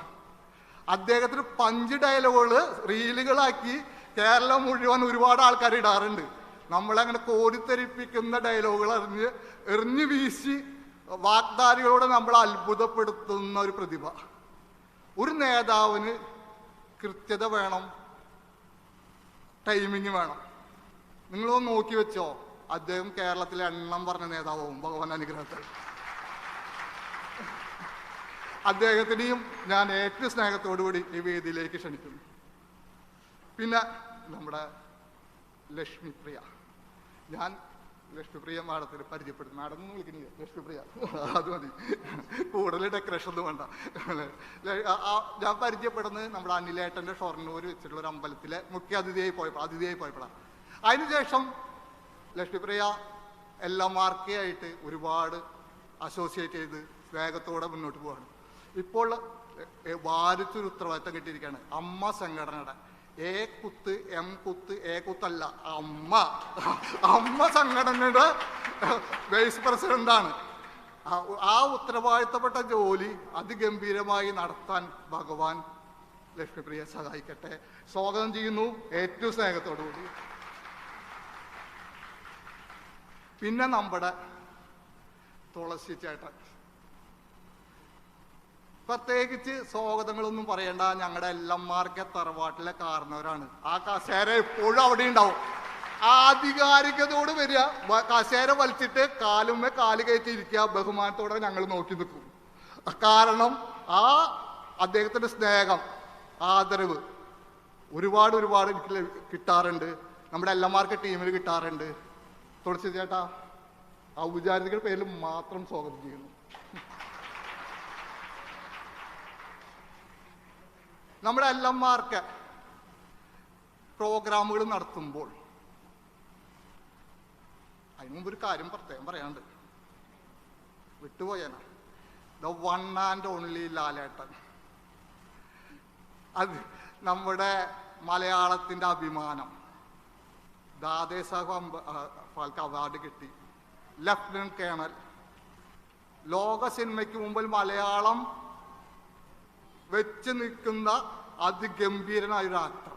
അദ്ദേഹത്തിന് പഞ്ച് ഡയലോഗുകൾ റീലുകളാക്കി കേരളം മുഴുവൻ ഒരുപാട് ആൾക്കാർ ഇടാറുണ്ട്. നമ്മളങ്ങനെ കോരിത്തെരിപ്പിക്കുന്ന ഡയലോഗുകൾ എറിഞ്ഞ് എറിഞ്ഞു വീശി വാഗ്ദാരികളോട് നമ്മൾ അത്ഭുതപ്പെടുത്തുന്ന ഒരു പ്രതിഭ. ഒരു നേതാവിന് കൃത്യത വേണം ടൈമിങ് വേണം. നിങ്ങളൊന്ന് നോക്കി വെച്ചോ. അദ്ദേഹം കേരളത്തിലെ എണ്ണം പറഞ്ഞ നേതാവും ഭഗവാൻ അനുഗ്രഹത്തിൽ അദ്ദേഹത്തിനെയും ഞാൻ ഏറ്റവും സ്നേഹത്തോടുകൂടി ഈ വേദിയിലേക്ക് ക്ഷണിക്കുന്നു. പിന്നെ നമ്മുടെ ലക്ഷ്മിപ്രിയ. ഞാൻ ലക്ഷ്മിപ്രിയ മാഡത്തിന് പരിചയപ്പെടും മാഡം എന്ന് വിളിക്കുന്നത് ലക്ഷ്മിപ്രിയ അത് മതി. കൂടുതൽ ഡെക്കറേഷൻ ഒന്നും വേണ്ട. ഞാൻ പരിചയപ്പെടുന്നത് നമ്മുടെ അനിലേട്ടന്റെ ഷൊർണൂർ വെച്ചിട്ടുള്ള ഒരു അമ്പലത്തിലെ മുഖ്യ അതിഥിയായി പോയപ്പോൾ അതിഥിയായി പോയപ്പോഴാണ്. അതിനുശേഷം ലക്ഷ്മിപ്രിയ എല്ലാം മാർക്കയായിട്ട് ഒരുപാട് അസോസിയേറ്റ് ചെയ്ത് വേഗത്തോടെ മുന്നോട്ട് പോവാണ്. ഇപ്പോൾ വാരത്തൊരു ഉത്തരവാദിത്തം കിട്ടിയിരിക്കുകയാണ്. അമ്മ സംഘടനയുടെ. എ കുത്ത് എം കുത്ത് എ കുത്തല്ല അമ്മ. അമ്മ സംഘടനയുടെ വൈസ് പ്രസിഡന്റാണ് ആ ഉത്തരവാദിത്തപ്പെട്ട ജോലി അതിഗംഭീരമായി നടത്താൻ ഭഗവാൻ ലക്ഷ്മിപ്രിയ സഹായിക്കട്ടെ. സ്വാഗതം ചെയ്യുന്നു. ഏറ്റവും സ്നേഹത്തോടു കൂടി പിന്നെ നമ്മുടെ തുളസി ചേട്ടൻ. പ്രത്യേകിച്ച് സ്വാഗതങ്ങളൊന്നും പറയണ്ട. ഞങ്ങളുടെ എല്ലന്മാർക്ക് തറവാട്ടിലെ കാരണവരാണ്. ആ കസേര എപ്പോഴും അവിടെ ഉണ്ടാവും. ആധികാരികതയോട് വരിക. കസേര വലിച്ചിട്ട് കാലുമ്മേ കാൽ കയറ്റി ഇരിക്കുക ബഹുമാനത്തോടെ ഞങ്ങൾ നോക്കി നിൽക്കും. കാരണം ആ അദ്ദേഹത്തിന്റെ സ്നേഹം ആദരവ് ഒരുപാട് ഒരുപാട് എനിക്ക് കിട്ടാറുണ്ട്. നമ്മുടെ എല്ലന്മാർക്ക് ടീമിൽ കിട്ടാറുണ്ട്. തുളസി ചേട്ടാ ഔപചാരിക പേരിൽ മാത്രം സ്വാഗതം ചെയ്യുന്നു. നമ്മുടെ അല്ലന്മാർക്ക് പ്രോഗ്രാമുകൾ നടത്തുമ്പോൾ അതിനു മുമ്പ് ഒരു കാര്യം പ്രത്യേകം പറയാണ്ട് വിട്ടുപോയാണ് the one and only Lalettan. അത് നമ്മുടെ മലയാളത്തിന്റെ അഭിമാനം. അമ്പ- ആ, ഫാൽക്ക് അവാർഡ് കിട്ടി. Lieutenant colonel. ലോക സിനിമയ്ക്ക് മുമ്പിൽ മലയാളം വെച്ച് നിൽക്കുന്ന അതിഗംഭീരനായ ഒരു ആക്ടർ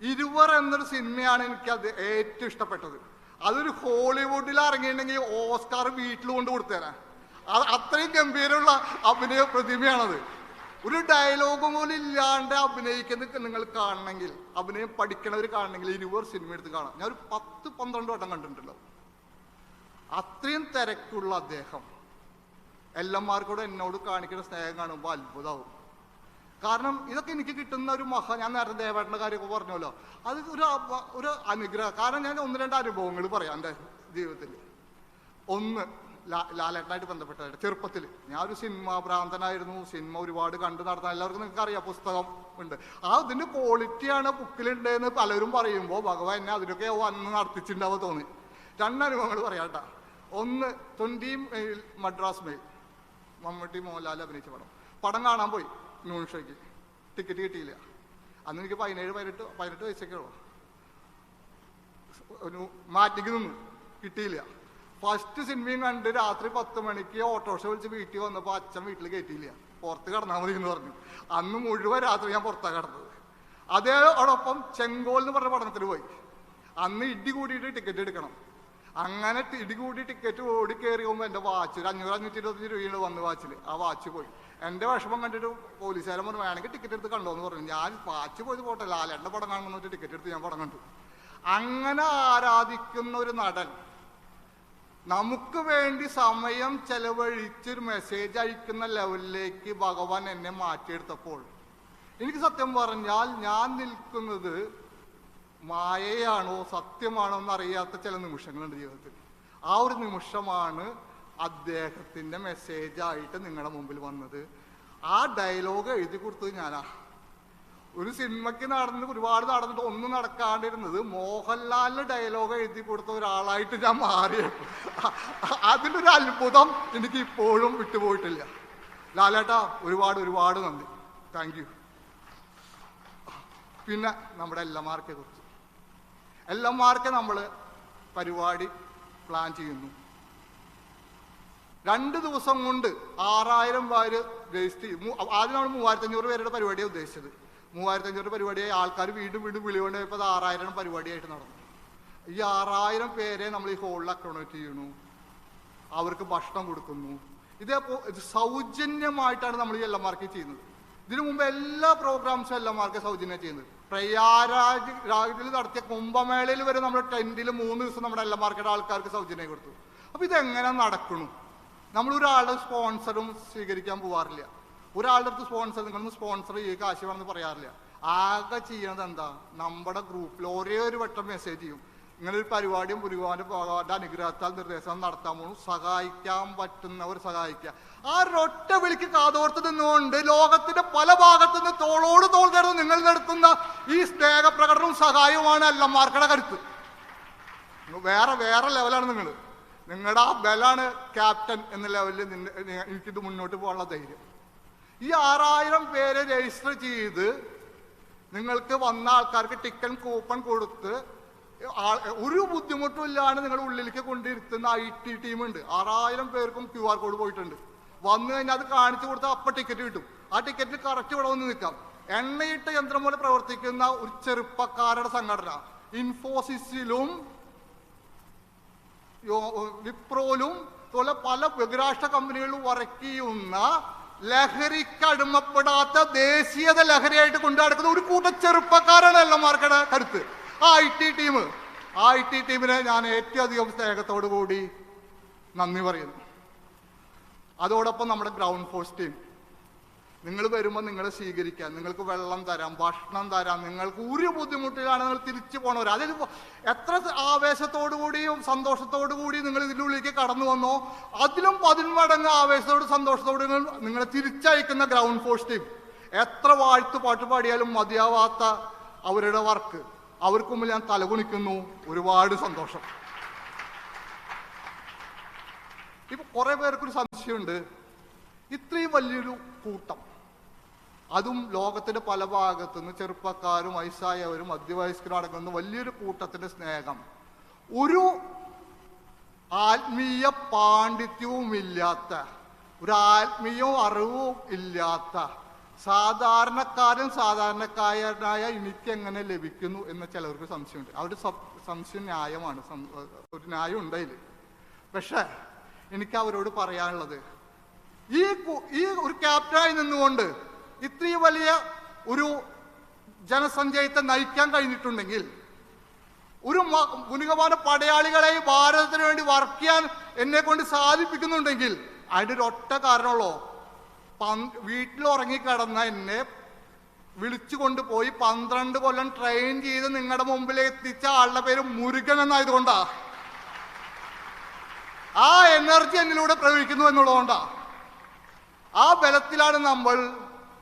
ഇരുവർ എന്നൊരു സിനിമയാണ് എനിക്ക് അത് ഏറ്റവും ഇഷ്ടപ്പെട്ടത്. അതൊരു ഹോളിവുഡിൽ ഇറങ്ങിയിട്ടുണ്ടെങ്കിൽ ഓസ്കാർ വീട്ടിൽ കൊണ്ട് കൊടുത്തേരാ അത് അത്രയും ഗംഭീരമുള്ള അഭിനയ പ്രതിമയാണത്. ഒരു ഡയലോഗ് പോലും ഇല്ലാണ്ട് അഭിനയിക്കുന്ന നിങ്ങൾ കാണണമെങ്കിൽ അഭിനയം പഠിക്കണവർ കാണണമെങ്കിൽ ഇരുവർ സിനിമ എടുത്ത് കാണാം. ഞാൻ ഒരു പത്ത് പന്ത്രണ്ട് വട്ടം കണ്ടിട്ടുണ്ടല്ലോ. അത്രയും തിരക്കുള്ള അദ്ദേഹം. എല്ലാമാർക്കൂടെ എന്നോട് കാണിക്കുന്ന സ്നേഹം കാണുമ്പോൾ അത്ഭുതമാവും കാരണം ഇതൊക്കെ എനിക്ക് കിട്ടുന്ന ഒരു മഹ ഞാൻ നേരത്തെ ദേവേട്ടന്റെ കാര്യമൊക്കെ പറഞ്ഞല്ലോ. അത് ഒരു ഒരു അനുഗ്രഹം. കാരണം ഞാൻ ഒന്ന് രണ്ട് അനുഭവങ്ങൾ പറയാം എന്റെ ജീവിതത്തിൽ. ഒന്ന് ലാലേട്ടനായിട്ട് ബന്ധപ്പെട്ടായിട്ട് ചെറുപ്പത്തിൽ ഞാൻ ഒരു സിനിമ ഭ്രാന്തനായിരുന്നു. സിനിമ ഒരുപാട് കണ്ടു നടന്ന എല്ലാവർക്കും നിങ്ങൾക്ക് അറിയാം പുസ്തകം ഉണ്ട്. ആ അതിന്റെ ക്വാളിറ്റിയാണ് ബുക്കിലുണ്ടെന്ന് പലരും പറയുമ്പോൾ ഭഗവാൻ എന്നെ അതിനൊക്കെ വന്ന് നടത്തിച്ചിട്ടുണ്ടാവുക തോന്നി. രണ്ടനുഭവങ്ങൾ പറയാട്ടാ ഒന്ന് twenty mail Madras mail Mammootty Mohanlal അഭിനയിച്ച പടം. പടം കാണാൻ പോയി നൂൺ ഷോയ്ക്ക് ടിക്കറ്റ് കിട്ടിയില്ല. അന്ന് എനിക്ക് പതിനേഴ് പതിനെട്ട് പതിനെട്ട് വയസ്സൊക്കെ ഉള്ളൂ. ഒരു മാറ്റിക്ക് നിന്നു. കിട്ടിയില്ല. ഫസ്റ്റ് സിനിമയും കണ്ട് രാത്രി പത്ത് മണിക്ക് ഓട്ടോറിക്ഷ വിളിച്ച് വീട്ടിൽ വന്നപ്പോൾ അച്ഛൻ വീട്ടിൽ കയറ്റിയില്ല. പുറത്ത് കിടന്നാൽ മതി എന്ന് പറഞ്ഞു. അന്ന് മുഴുവൻ രാത്രി ഞാൻ പുറത്താണ് കിടന്നത്. അതേടൊപ്പം ചെങ്കോൽ എന്ന് പറഞ്ഞ പഠനത്തിന് പോയി. അന്ന് ഇടി കൂടിയിട്ട് ടിക്കറ്റ് എടുക്കണം. അങ്ങനെ ഇടി കൂടി ടിക്കറ്റ് ഓടി കയറി പോകുമ്പോൾ എന്റെ വാച്ച് ഒരു അഞ്ഞൂറ് അഞ്ഞൂറ്റി ഇരുപത്തഞ്ച് രൂപയാണ് വന്ന് വാച്ചിൽ ആ വാച്ച് പോയി. എന്റെ വിഷമം കണ്ടിട്ട് പോലീസുകാരൻ പറഞ്ഞു വേണമെങ്കിൽ ടിക്കറ്റ് എടുത്ത് കണ്ടോ എന്ന് പറഞ്ഞു. ഞാൻ വാച്ച് പോയത് പോട്ടെ ലാലേട്ടന്റെ പടം കാണണമെന്ന് വെച്ച് ടിക്കറ്റ് എടുത്ത് ഞാൻ പടം കണ്ടു. അങ്ങനെ ആരാധിക്കുന്ന ഒരു നടൻ നമുക്ക് വേണ്ടി സമയം ചെലവഴിച്ചൊരു മെസ്സേജ് അയക്കുന്ന ലെവലിലേക്ക് ഭഗവാൻ എന്നെ മാറ്റിയെടുത്തപ്പോൾ എനിക്ക് സത്യം പറഞ്ഞാൽ ഞാൻ നിൽക്കുന്നത് മായയാണോ സത്യമാണോ എന്നറിയാത്ത ചില നിമിഷങ്ങളുണ്ട് ജീവിതത്തിൽ. ആ ഒരു നിമിഷമാണ് അദ്ദേഹത്തിന്റെ മെസ്സേജായിട്ട് നിങ്ങളുടെ മുമ്പിൽ വന്നത്. ആ ഡയലോഗ് എഴുതി കൊടുത്തത് ഞാനാ. ഒരു സിനിമയ്ക്ക് നടന്ന് ഒരുപാട് നടന്നിട്ട് ഒന്നും നടക്കാണ്ടിരുന്നത് മോഹൻലാലിന് ഡയലോഗ് എഴുതി കൊടുത്ത ഒരാളായിട്ട് ഞാൻ മാറി ഒരു അത്ഭുതം എനിക്ക് ഇപ്പോഴും വിട്ടുപോയിട്ടില്ല. ലാലേട്ടാ ഒരുപാട് ഒരുപാട് നന്ദി. താങ്ക് യു പിന്നെ നമ്മുടെ എല്ലമാർക്കെ കുറിച്ച്. എല്ലമാർക്കെ നമ്മൾ പരിപാടി പ്ലാൻ ചെയ്യുന്നു. രണ്ട് ദിവസം കൊണ്ട് ആറായിരം പേര് രജിസ്റ്റർ ചെയ്യും ആദ്യം നമ്മൾ മൂവായിരത്തി അഞ്ഞൂറ് പേരുടെ പരിപാടിയാണ് ഉദ്ദേശിച്ചത്. മൂവായിരത്തി അഞ്ഞൂറ് പരിപാടിയായി ആൾക്കാർ വീണ്ടും വീണ്ടും വിളികൊണ്ട് ഇപ്പോൾ അത് ആറായിരം പരിപാടിയായിട്ട് നടന്നു. ഈ ആറായിരം പേരെ നമ്മൾ ഈ ഹോളിൽ അക്കോമഡേറ്റ് ചെയ്യുന്നു. അവർക്ക് ഭക്ഷണം കൊടുക്കുന്നു. ഇതേപോ ഇത് സൗജന്യമായിട്ടാണ് നമ്മൾ ഈ എല്ലമാർക്ക് ചെയ്യുന്നത്. ഇതിനു മുമ്പ് എല്ലാ പ്രോഗ്രാംസും എല്ലമാർക്ക് സൗജന്യം ചെയ്യുന്നത്. പ്രയാരാജ് രാജ്യത്തിൽ നടത്തിയ കുംഭമേളയിൽ വരെ നമ്മൾ ടെന്റിൽ മൂന്ന് ദിവസം നമ്മുടെ എല്ലമാർക്കയുടെ ആൾക്കാർക്ക് സൗജന്യം കൊടുത്തു. അപ്പോൾ ഇതെങ്ങനെ നടക്കണു? നമ്മളൊരാളുടെ സ്പോൺസറും സ്വീകരിക്കാൻ പോവാറില്ല. ഒരാളുടെ അടുത്ത് സ്പോൺസർ നിങ്ങളൊന്ന് സ്പോൺസർ ചെയ്യുക കാശ് വേണമെന്ന് പറയാറില്ല. ആകെ ചെയ്യണത് എന്താ? നമ്മുടെ ഗ്രൂപ്പിൽ ഒരേ ഒരു വട്ടം മെസ്സേജ് ചെയ്യും. ഇങ്ങനെ പരിപാടിയും ഗുരുവാന്റെ ഭഗവാന്റെ അനുഗ്രഹത്താൽ നിർദ്ദേശം നടത്താൻ പോകും സഹായിക്കാൻ പറ്റുന്നവർ സഹായിക്കുക ആ ഒരൊറ്റ വിളിക്ക് കാതോർത്ത് നിന്നുകൊണ്ട് ലോകത്തിന്റെ പല ഭാഗത്തു നിന്ന് തോളോട് തോൾ ചേർന്ന് നിങ്ങൾ നടത്തുന്ന ഈ സ്നേഹപ്രകടനവും സഹായവുമാണ് അല്ലമാർക്കട കരുത്ത്. വേറെ വേറെ ലെവലാണ് നിങ്ങൾ നിങ്ങളുടെ ആ ബലാണ് ക്യാപ്റ്റൻ എന്ന ലെവലിൽ എനിക്കിത് മുന്നോട്ട് പോകാനുള്ള ധൈര്യം. ഈ ആറായിരം പേരെ രജിസ്റ്റർ ചെയ്ത് നിങ്ങൾക്ക് വന്ന ആൾക്കാർക്ക് ടിക്കറ്റ് കൂപ്പൺ കൊടുത്ത് ഒരു ബുദ്ധിമുട്ടും ഇല്ലാണ്ട് നിങ്ങളുടെ ഉള്ളിലേക്ക് കൊണ്ടിരുത്തുന്ന ഐ ടി ടീമുണ്ട് ആറായിരം പേർക്കും ക്യു ആർ കോഡ് പോയിട്ടുണ്ട്. വന്നു കഴിഞ്ഞാൽ അത് കാണിച്ചു കൊടുത്താൽ അപ്പം ടിക്കറ്റ് കിട്ടും. ആ ടിക്കറ്റിൽ കറക്റ്റ് ഇവിടെ വന്ന് നിൽക്കാം. എണ്ണയിട്ട യന്ത്രം പോലെ പ്രവർത്തിക്കുന്ന ഒരു ചെറുപ്പക്കാരുടെ സംഘടന. ഇൻഫോസിസിലും വിപ്രോയിലും പോലെ പല ബഹുരാഷ്ട്ര കമ്പനികളിലും ചെയ്യുന്ന ലഹരിക്ക് അടിമപ്പെടാത്ത ദേശീയത ലഹരിയായിട്ട് കൊണ്ടു നടക്കുന്ന ഒരു കൂട്ടം ചെറുപ്പക്കാരാണ് മാർക്കട കരുത്ത്. ആ ഐ ടി ടീം. ആ ഐ ടി ടീമിനെ ഞാൻ ഏറ്റവും അധികം സ്നേഹത്തോടു കൂടി നന്ദി പറയുന്നു. അതോടൊപ്പം നമ്മുടെ ഗ്രൗണ്ട് ഫോഴ്സ് ടീം നിങ്ങൾ വരുമ്പോൾ നിങ്ങളെ സ്വീകരിക്കാൻ നിങ്ങൾക്ക് വെള്ളം തരാം ഭക്ഷണം തരാം. നിങ്ങൾക്ക് ഒരു ബുദ്ധിമുട്ടിലാണ് നിങ്ങൾ തിരിച്ചു പോണവർ അതിൽ എത്ര ആവേശത്തോടു കൂടിയും സന്തോഷത്തോടു കൂടി നിങ്ങൾ ഇതിന്റെ ഉള്ളിലേക്ക് കടന്നു വന്നോ അതിലും പതിന്മടങ്ങ് ആവേശത്തോട് സന്തോഷത്തോട് നിങ്ങളെ തിരിച്ചയക്കുന്ന ഗ്രൗണ്ട് ഫോഴ്സ് ടീം എത്ര വാഴ്ത്തു പാട്ട് പാടിയാലും മതിയാവാത്ത അവരുടെ വർക്ക് അവർക്ക് മുമ്പിൽ ഞാൻ തലകുണിക്കുന്നു. ഒരുപാട് സന്തോഷം. ഇപ്പൊ കുറെ പേർക്കൊരു സംശയമുണ്ട്. ഇത്രയും വലിയൊരു കൂട്ടം അതും ലോകത്തിന്റെ പല ഭാഗത്തുനിന്ന് ചെറുപ്പക്കാരും വയസ്സായവരും മധ്യവയസ്കരും അടങ്ങുന്ന വലിയൊരു കൂട്ടത്തിന്റെ സ്നേഹം. ഒരു ആത്മീയ പാണ്ഡിത്യവും ഇല്ലാത്ത ഒരു ആത്മീയവും അറിവും ഇല്ലാത്ത സാധാരണക്കാരൻ സാധാരണക്കാരനായ എനിക്ക് എങ്ങനെ ലഭിക്കുന്നു എന്ന ചിലർക്ക് സംശയമുണ്ട്. അവരുടെ സംശയം ന്യായമാണ്. ഒരു ന്യായം ഉണ്ടതിൽ പക്ഷേ എനിക്ക് അവരോട് പറയാനുള്ളത് ഈ ഈ ഒരു ക്യാപ്റ്റനായി നിന്നുകൊണ്ട് ഇത്രയും വലിയ ഒരു ജനസഞ്ചയത്തെ നയിക്കാൻ കഴിഞ്ഞിട്ടുണ്ടെങ്കിൽ ഒരു മുനികമാന പടയാളികളെ ഭാരതത്തിന് വേണ്ടി വർക്ക് ചെയ്യാൻ എന്നെ കൊണ്ട് സാധിപ്പിക്കുന്നുണ്ടെങ്കിൽ അതിന്റെ ഒരു ഒറ്റ കാരണമുള്ളൂ? വീട്ടിൽ ഉറങ്ങിക്കിടന്ന എന്നെ വിളിച്ചു കൊണ്ടുപോയി പന്ത്രണ്ട് കൊല്ലം ട്രെയിൻ ചെയ്ത് നിങ്ങളുടെ മുമ്പിൽ എത്തിച്ച ആളുടെ പേര് മുരുകൻ എന്നായതുകൊണ്ടാ. ആ എനർജി എന്നിലൂടെ പ്രവഹിക്കുന്നു എന്നുള്ളതുകൊണ്ടാ. ആ ബലത്തിലാണ് നമ്മൾ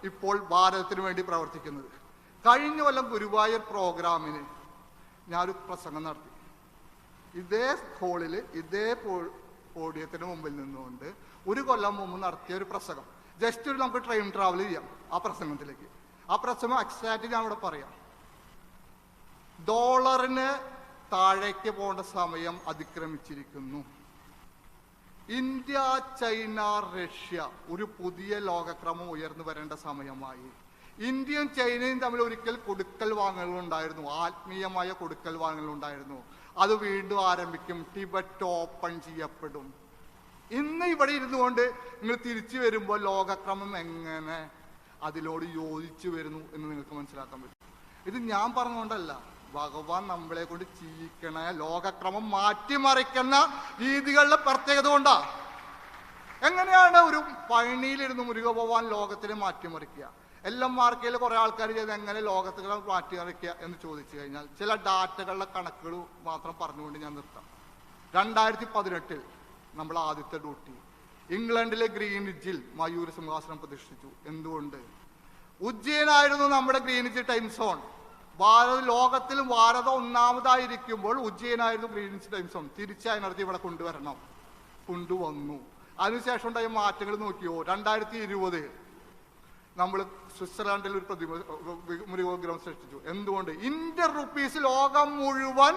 ഇപ്പോൾ ഭാരതത്തിന് വേണ്ടി പ്രവർത്തിക്കുന്നത്. കഴിഞ്ഞ കൊല്ലം ഗുരുവായൂർ പ്രോഗ്രാമിന് ഞാനൊരു പ്രസംഗം നടത്തി. ഇതേ ഹോളിൽ ഇതേ പോഡിയത്തിന് മുമ്പിൽ നിന്നുകൊണ്ട് ഒരു കൊല്ലം മുമ്പ് നടത്തിയ ഒരു പ്രസംഗം. ജസ്റ്റ് ഒരു നമുക്ക് ട്രെയിൻ ട്രാവൽ ചെയ്യാം ആ പ്രസംഗത്തിലേക്ക്. ആ പ്രസംഗം എക്സാക്റ്റ് ഞാൻ ഇവിടെ പറയാം. ഡോളറിന് താഴേക്ക് പോകേണ്ട സമയം അതിക്രമിച്ചിരിക്കുന്നു. ഇന്ത്യ ചൈന റഷ്യ ഒരു പുതിയ ലോകക്രമം ഉയർന്നു വരേണ്ട സമയമായി. ഇന്ത്യയും ചൈനയും തമ്മിൽ ഒരിക്കൽ കൊടുക്കൽ വാങ്ങലുണ്ടായിരുന്നു ആത്മീയമായ കൊടുക്കൽ വാങ്ങലുണ്ടായിരുന്നു അത് വീണ്ടും ആരംഭിക്കും. ടിബറ്റ് ഓപ്പൺ ചെയ്യപ്പെടും. ഇന്ന് ഇവിടെ ഇരുന്നു കൊണ്ട് നിങ്ങൾ തിരിച്ചു വരുമ്പോൾ ലോകക്രമം എങ്ങനെ അതിലോട് യോജിച്ചു വരുന്നു എന്ന് നിങ്ങൾക്ക് മനസ്സിലാക്കാൻ പറ്റും. ഇത് ഞാൻ പറഞ്ഞുകൊണ്ടല്ല. ഭഗവാൻ നമ്മളെ കൊണ്ട് ചെയ്യിക്കണ ലോകക്രമം മാറ്റിമറിക്കുന്ന രീതികളുടെ പ്രത്യേകത കൊണ്ടാ. എങ്ങനെയാണ് ഒരു പഴനിയിലിരുന്ന് മുരുക ഭഗവാൻ ലോകത്തിനെ മാറ്റിമറിക്കുക? എല്ലാം മാർക്കയിൽ കുറെ ആൾക്കാർ ചെയ്ത് എങ്ങനെ ലോകത്തുകളെ മാറ്റിമറിക്കുക എന്ന് ചോദിച്ചു കഴിഞ്ഞാൽ ചില ഡാറ്റകളുടെ കണക്കുകൾ മാത്രം പറഞ്ഞുകൊണ്ട് ഞാൻ നിർത്താം. രണ്ടായിരത്തി പതിനെട്ടിൽ നമ്മൾ ആദ്യത്തെ ഡ്യൂട്ടി. ഇംഗ്ലണ്ടിലെ ഗ്രീനിജിൽ മയൂര സിംഹാസനം പ്രതിഷ്ഠിച്ചു. എന്തുകൊണ്ട്? ഉജ്ജയനായിരുന്നു നമ്മുടെ ഗ്രീനിജ് ടൈം സോൺ ഭാരത ലോകത്തിൽ ഭാരതം ഒന്നാമതായിരിക്കുമ്പോൾ ഉജ്ജയനായിരുന്നു ഗ്രീനിച്ച് ടൈം സോൺ നടത്തി ഇവിടെ കൊണ്ടുവരണം. കൊണ്ടുവന്നു. അതിനുശേഷം ഉണ്ടായ മാറ്റങ്ങൾ നോക്കിയോ? രണ്ടായിരത്തി ഇരുപത് നമ്മൾ സ്വിറ്റ്സർലാൻഡിൽ ഒരു പ്രതിമ മൃഗോഗ്രഹം സൃഷ്ടിച്ചു. എന്തുകൊണ്ട്? ഇന്ത്യൻ റുപ്പീസ് ലോകം മുഴുവൻ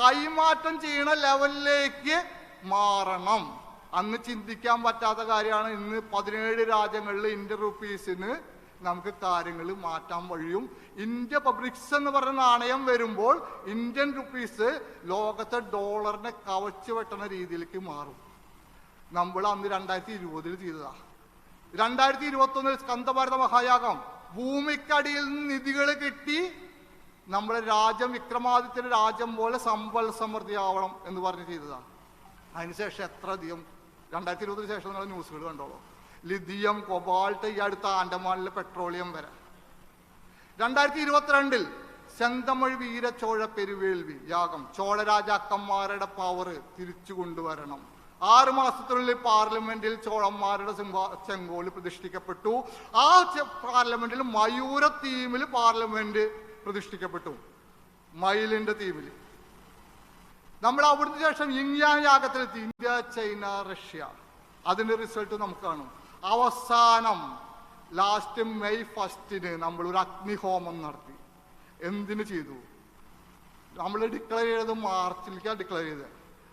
കൈമാറ്റം ചെയ്യുന്ന ലെവലിലേക്ക് മാറണം. അന്ന് ചിന്തിക്കാൻ പറ്റാത്ത കാര്യമാണ് ഇന്ന് പതിനേഴ് രാജ്യങ്ങളിൽ ഇന്ത്യൻ റുപ്പീസിന് നമുക്ക് കാര്യങ്ങൾ മാറ്റാൻ വഴിയും ഇന്ത്യ പബ്ലിക്സ് എന്ന് പറഞ്ഞ നാണയം വരുമ്പോൾ ഇന്ത്യൻ റുപ്പീസ് ലോകത്തെ ഡോളറിനെ കവച്ചു വെട്ടുന്ന രീതിയിലേക്ക് മാറും. നമ്മൾ അന്ന് രണ്ടായിരത്തി ഇരുപതിൽ ചെയ്തതാ. രണ്ടായിരത്തി ഇരുപത്തി ഒന്നിൽ സ്കന്ദഭാരത മഹായാഗം. ഭൂമിക്കടിയിൽ നിന്ന് നിധികൾ കിട്ടി. നമ്മുടെ രാജ്യം വിക്രമാദിത്യ രാജ്യം പോലെ സമ്പൽ സമൃദ്ധിയാവണം എന്ന് പറഞ്ഞ് ചെയ്തതാ. അതിനുശേഷം എത്ര അധികം? രണ്ടായിരത്തി ഇരുപതിന് ശേഷം നിങ്ങൾ ന്യൂസുകൾ കണ്ടോളൂ. ലിഥിയം കൊബാൾട്ട് ഈ അടുത്ത ആൻഡമാനിലെ പെട്രോളിയം വരെ. രണ്ടായിരത്തി ഇരുപത്തിരണ്ടിൽ ചെന്തമിഴ് വീരച്ചോഴ പെരുവേൾവി യാഗം ചോഴ രാജാക്കന്മാരുടെ പവർ തിരിച്ചു കൊണ്ടുവരണം. ആറ് മാസത്തിനുള്ളിൽ പാർലമെന്റിൽ ചോളന്മാരുടെ ചെങ്കോൽ പ്രതിഷ്ഠിക്കപ്പെട്ടു. ആ പാർലമെന്റിൽ മയൂര തീമിൽ പാർലമെന്റ് പ്രതിഷ്ഠിക്കപ്പെട്ടു. മയിലിന്റെ തീമിൽ നമ്മൾ അവിടുന്ന് ശേഷം ഇങ്യാൻ യാഗത്തിലെത്തി. India China Russia. അതിന്റെ റിസൾട്ട് നമുക്ക് കാണും. അവസാനം ലാസ്റ്റ് മെയ് ഫസ്റ്റിന് നമ്മൾ ഒരു അഗ്നിഹോമം നടത്തി. എന്തിനു ചെയ്തു? നമ്മൾ ഡിക്ലെയർ ചെയ്തത് മാർച്ചിലേക്കാണ് ഡിക്ലെയർ ചെയ്തത്.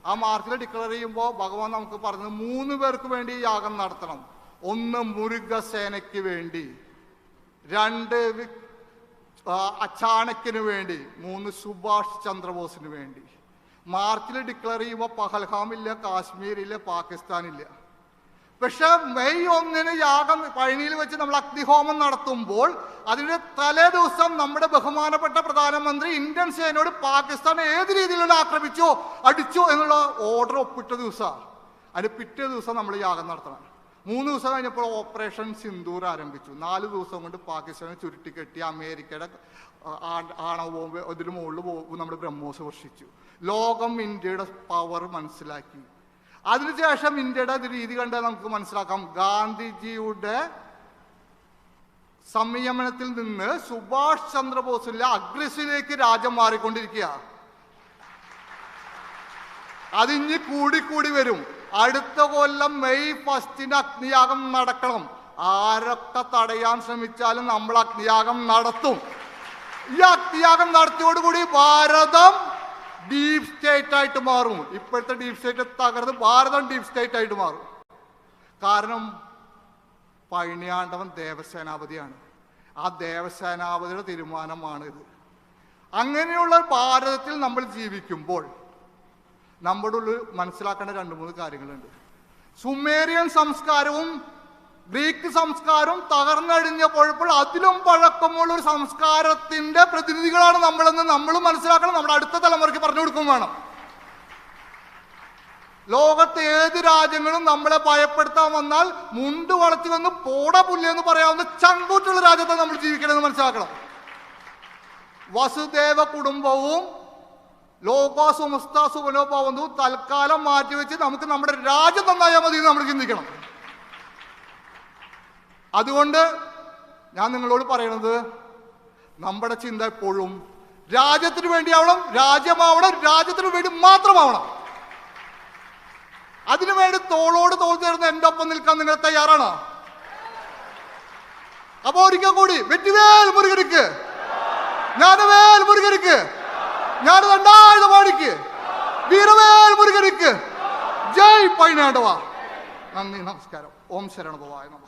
ആ മാർച്ചിൽ ഡിക്ലെയർ ചെയ്യുമ്പോൾ ഭഗവാൻ നമുക്ക് പറഞ്ഞത് മൂന്ന് പേർക്ക് വേണ്ടി യാഗം നടത്തണം. ഒന്ന് മുരുകസേനയ്ക്ക് വേണ്ടി രണ്ട് അച്ചാണക്കിന് വേണ്ടി മൂന്ന് സുഭാഷ് ചന്ദ്രബോസിന് വേണ്ടി. മാർച്ചിൽ ഡിക്ലെയർ ചെയ്യുമ്പോൾ പഹൽഹാമില്ല കാശ്മീരില്ല പാകിസ്ഥാനില്ല. പക്ഷെ മെയ് ഒന്നിന് യാഗം പഴനിയിൽ വെച്ച് നമ്മൾ അഗ്നിഹോമം നടത്തുമ്പോൾ അതിന്റെ തലേ ദിവസം നമ്മുടെ ബഹുമാനപ്പെട്ട പ്രധാനമന്ത്രി ഇന്ത്യൻ സേനയോട് പാകിസ്ഥാൻ ഏത് രീതിയിലുള്ള ആക്രമിച്ചോ അടിച്ചോ എന്നുള്ള ഓർഡർ ഒപ്പിട്ട ദിവസമാണ് അതിന് പിറ്റേ ദിവസം നമ്മൾ യാഗം നടത്തണം. മൂന്ന് ദിവസം കഴിഞ്ഞപ്പോൾ ഓപ്പറേഷൻ സിന്ദൂർ ആരംഭിച്ചു. നാല് ദിവസം കൊണ്ട് പാകിസ്ഥാനെ ചുരുട്ടിക്കെട്ടി അമേരിക്കയുടെ ആണവ ബോംബ് ഇതിന് മുകളിൽ നമ്മുടെ ബ്രഹ്മോസ് വർഷിച്ചു. ലോകം ഇന്ത്യയുടെ പവർ മനസ്സിലാക്കി. അതിനുശേഷം ഇന്ത്യയുടെ രീതി കണ്ടാൽ നമുക്ക് മനസ്സിലാക്കാം. ഗാന്ധിജിയുടെ സംയമനത്തിൽ നിന്ന് സുഭാഷ് ചന്ദ്രബോസിന്റെ അഗ്രസിലേക്ക് രാജ്യം മാറിക്കൊണ്ടിരിക്കുക അതിഞ്ഞ് കൂടിക്കൂടി വരും. അടുത്ത കൊല്ലം മെയ് ഫസ്റ്റിന് അഗ്നിയാഗം നടക്കണം. ആരൊക്കെ തടയാൻ ശ്രമിച്ചാലും നമ്മൾ അഗ്നിയാഗം നടത്തും. ഈ അഗ്നിയാഗം നടത്തിയോടുകൂടി ഭാരതം ഡീപ് സ്റ്റേറ്റ് ആയിട്ട് മാറും. ഇപ്പോഴത്തെ ഡീപ് സ്റ്റേറ്റ് തകർന്ന് ഭാരതം ഡീപ് സ്റ്റേറ്റ് ആയിട്ട് മാറും. കാരണം പഴനിയാണ്ടവൻ ദേവസേനാപതിയാണ്. ആ ദേവസേനാപതിയുടെ തീരുമാനമാണ് ഇത് അങ്ങനെയുള്ള ഭാരതത്തിൽ നമ്മൾ ജീവിക്കുമ്പോൾ നമ്മുടെ ഉള്ളിൽ മനസ്സിലാക്കേണ്ട രണ്ട് മൂന്ന് കാര്യങ്ങളുണ്ട്. സുമേറിയൻ സംസ്കാരവും ഗ്രീക്ക് സംസ്കാരവും തകർന്നടിഞ്ഞപ്പോഴപ്പോൾ അതിലും പഴക്കമുള്ള ഒരു സംസ്കാരത്തിന്റെ പ്രതിനിധികളാണ് നമ്മളെന്ന് നമ്മൾ മനസ്സിലാക്കണം. നമ്മുടെ അടുത്ത തലമുറയ്ക്ക് പറഞ്ഞു കൊടുക്കും വേണം. ലോകത്തെ ഏത് രാജ്യങ്ങളും നമ്മളെ ഭയപ്പെടുത്താൻ വന്നാൽ മുണ്ട് വളച്ചു വന്ന് പോട പുല്ലെന്ന് പറയാവുന്ന ചങ്കൂറ്റുള്ള രാജ്യത്തെ നമ്മൾ ജീവിക്കണമെന്ന് മനസ്സിലാക്കണം. വസുദേവ കുടുംബവും ലോക സുമസ്ത സുഖനോഭാവന്തവും തൽക്കാലം മാറ്റിവെച്ച് നമുക്ക് നമ്മുടെ രാജ്യം നന്നായാൽ മതി നമ്മൾ ചിന്തിക്കണം. അതുകൊണ്ട് ഞാൻ നിങ്ങളോട് പറയണത് നമ്മുടെ ചിന്ത എപ്പോഴും രാജ്യത്തിന് വേണ്ടിയാവണം രാജ്യമാവണം രാജ്യത്തിന് വേണ്ടി മാത്രമാവണം. അതിനുവേണ്ടി തോളോട് തോൾ ചേർന്ന് എന്റെ ഒപ്പം നിൽക്കാൻ നിങ്ങൾ തയ്യാറാണോ? അപ്പൊ ഒരിക്കൽ കൂടി വെറ്റിവേൽ മുരുകനിക്ക് ജ്ഞാനവേൽ മുരുകനിക്ക് ഞാൻ രണ്ടായുധ പാടിക്ക് വീരവേൽ മുരുകനിക്ക് ജയ് പൈനാണ്ടവാ. നന്ദി നമസ്കാരം. ഓം ശരണഭവായ നമ.